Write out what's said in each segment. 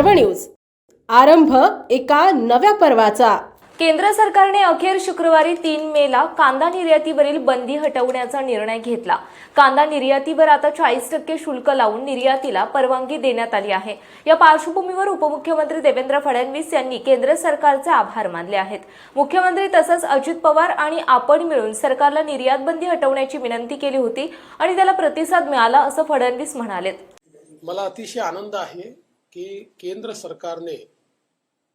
News. आरंभ एका नव्या पर्वाचा. केंद्र सरकारने अखेर शुक्रवारी तीन मेला कांदा निर्यातीवरील बंदी हटवण्याचा निर्णय घेतला. कांदा निर्यातीवर आता चाळीस टक्के शुल्क लावून निर्यातीला परवानगी देण्यात आली आहे. या पार्श्वभूमीवर उपमुख्यमंत्री देवेंद्र फडणवीस यांनी केंद्र सरकारचे आभार मानले आहेत. मुख्यमंत्री तसंच अजित पवार आणि आपण मिळून सरकारला निर्यात बंदी हटवण्याची विनंती केली होती आणि त्याला प्रतिसाद मिळाला असं फडणवीस म्हणालेत. मला अतिशय आनंद आहे की केंद्र सरकारने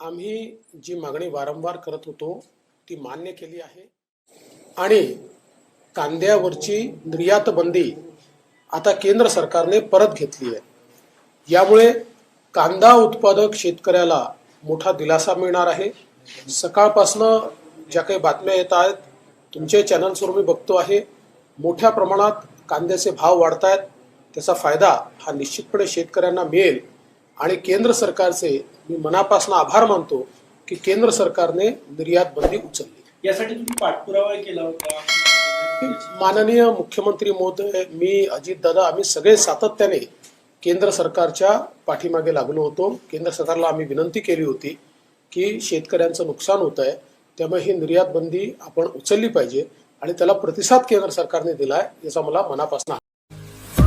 आम्ही जी मागणी वारंवार करत होतो ती मान्य केली आहे. आणि कांद्यावरची निर्यात बंदी आता केंद्र सरकारने परत घेतली आहे. यामुळे कांदा उत्पादक शेतकऱ्याला मोठा दिलासा मिळणार आहे. सकाळपासनं ज्या काही बातम्या येत आहेत तुमचे चॅनल्सवर मी बघतो आहे मोठ्या प्रमाणात कांद्याचे भाव वाढत आहेत त्याचा फायदा हा निश्चितपणे शेतकऱ्यांना मिळेल. आणि केंद्र सरकारचे मी मनापासून आभार मानतो की केंद्र सरकारने निर्यात बंदी उचलली. यासाठी तुम्ही पाठपुरावा केला होता? माननीय मुख्यमंत्री महोदय मी अजितदादा आम्ही सगळे सातत्याने केंद्र सरकारच्या पाठीमागे लागलो होतो. केंद्र सरकारला आम्ही विनंती केली होती की शेतकऱ्यांचं नुकसान होत आहे त्यामुळे ही निर्यात बंदी आपण उचलली पाहिजे आणि त्याला प्रतिसाद केंद्र सरकारने दिलाय याचा मला मनापासून